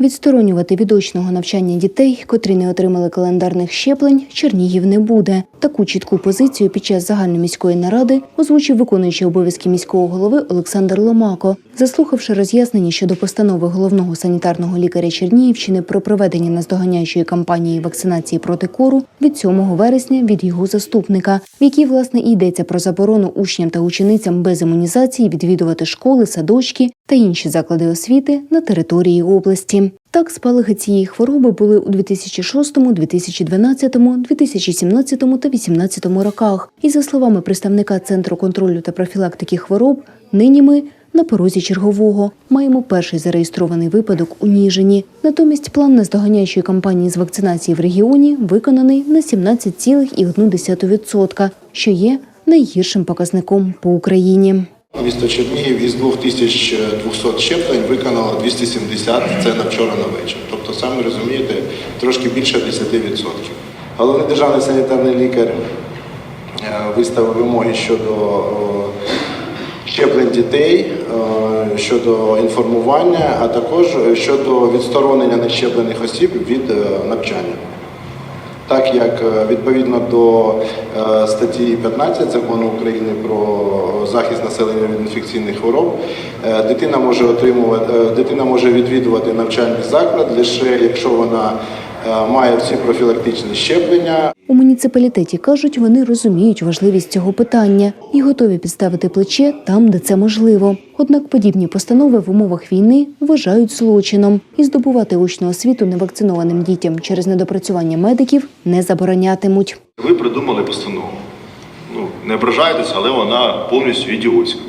Відсторонювати від очного навчання дітей, котрі не отримали календарних щеплень, Чернігів не буде. Таку чітку позицію під час загальноміської наради озвучив виконуючий обов'язки міського голови Олександр Ломако. Заслухавши роз'яснення щодо постанови головного санітарного лікаря Чернігівщини про проведення наздоганяючої кампанії вакцинації проти кору від 7 вересня від його заступника, в якій власне і йдеться про заборону учням та ученицям без імунізації відвідувати школи, садочки та інші заклади освіти на території області. Так, спалахи цієї хвороби були у 2006, 2012, 2017 та 2018 роках. І за словами представника Центру контролю та профілактики хвороб, нині ми на порозі чергового маємо перший зареєстрований випадок у Ніжині. Натомість план наздоганяючої кампанії з вакцинації в регіоні виконаний на 17,1%, що є найгіршим показником по Україні. Місто Чернігів із 2200 щеплень виконало 270, це на вчора на вечір. Тобто, самі розумієте, трошки більше 10%. Головний державний санітарний лікар е, виставив вимоги щодо щеплень дітей, е, щодо інформування, а також щодо відсторонення нещеплених осіб від е, навчання. Так як е, відповідно до е, статті 15 закону України про захист населення від інфекційних хвороб, е, дитина може отримувати, дитина може відвідувати навчальний заклад лише якщо вона має всі профілактичні щеплення, У муніципалітеті кажуть, вони розуміють важливість цього питання і готові підставити плече там, де це можливо. Однак подібні постанови в умовах війни вважають злочином і здобувати очну освіту невакцинованим дітям через недопрацювання медиків не заборонятимуть. Ви придумали постанову. Ну, не ображайтеся, але вона повністю ідіотська.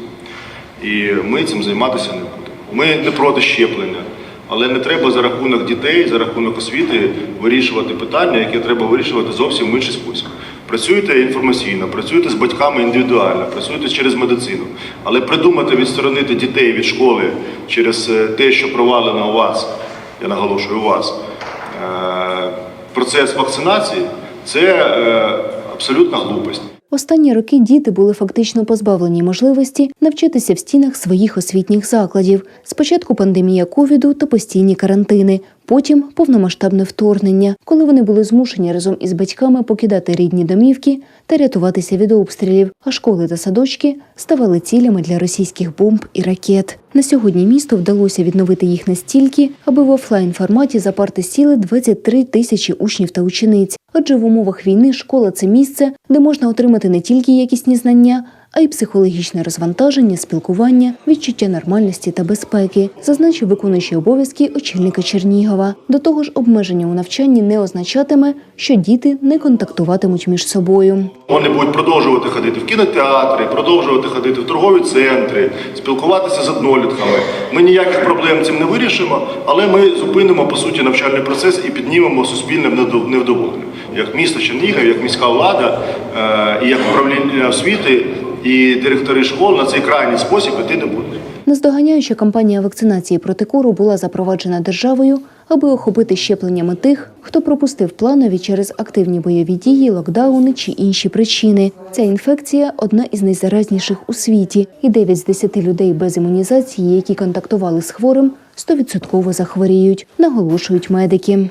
І ми цим займатися не будемо. Ми не проти щеплення, але не треба за рахунок дітей, за рахунок освіти вирішувати питання, яке треба вирішувати зовсім в інший спосіб. Працюйте інформаційно, працюйте з батьками індивідуально, працюйте через медицину. Але придумати відсторонити дітей від школи через е, те, що провалено у вас, я наголошую у вас, е, процес вакцинації це е, абсолютна глупость. Останні роки діти були фактично позбавлені можливості навчатися в стінах своїх освітніх закладів. Спочатку пандемія ковіду та постійні карантини, потім повномасштабне вторгнення, коли вони були змушені разом із батьками покидати рідні домівки та рятуватися від обстрілів. А школи та садочки ставали цілями для російських бомб і ракет. На сьогодні місту вдалося відновити їх настільки, аби в офлайн форматі за парти сіли 23 тисячі учнів та учениць. Адже в умовах війни школа це місце, де можна отримати не тільки якісні знання, а й психологічне розвантаження, спілкування, відчуття нормальності та безпеки, зазначив виконуючий обов'язки очільника Чернігова. До того ж, обмеження у навчанні не означатиме, що діти не контактуватимуть між собою. Вони будуть продовжувати ходити в кінотеатри, продовжувати ходити в торгові центри, спілкуватися з однолітками. Ми ніяких проблем цим не вирішимо, але ми зупинимо по суті навчальний процес і піднімемо суспільне невдоволення. Як місто Чернігів, як міська влада е, і як управління освіти і директори школ на цей крайній спосіб іти не будуть. Наздоганяюча кампанія вакцинації проти кору була запроваджена державою, аби охопити щепленнями тих, хто пропустив планові через активні бойові дії, локдауни чи інші причини. Ця інфекція одна із найзаразніших у світі, і 9 з 10 людей без імунізації, які контактували з хворим, 100% захворіють, наголошують медики.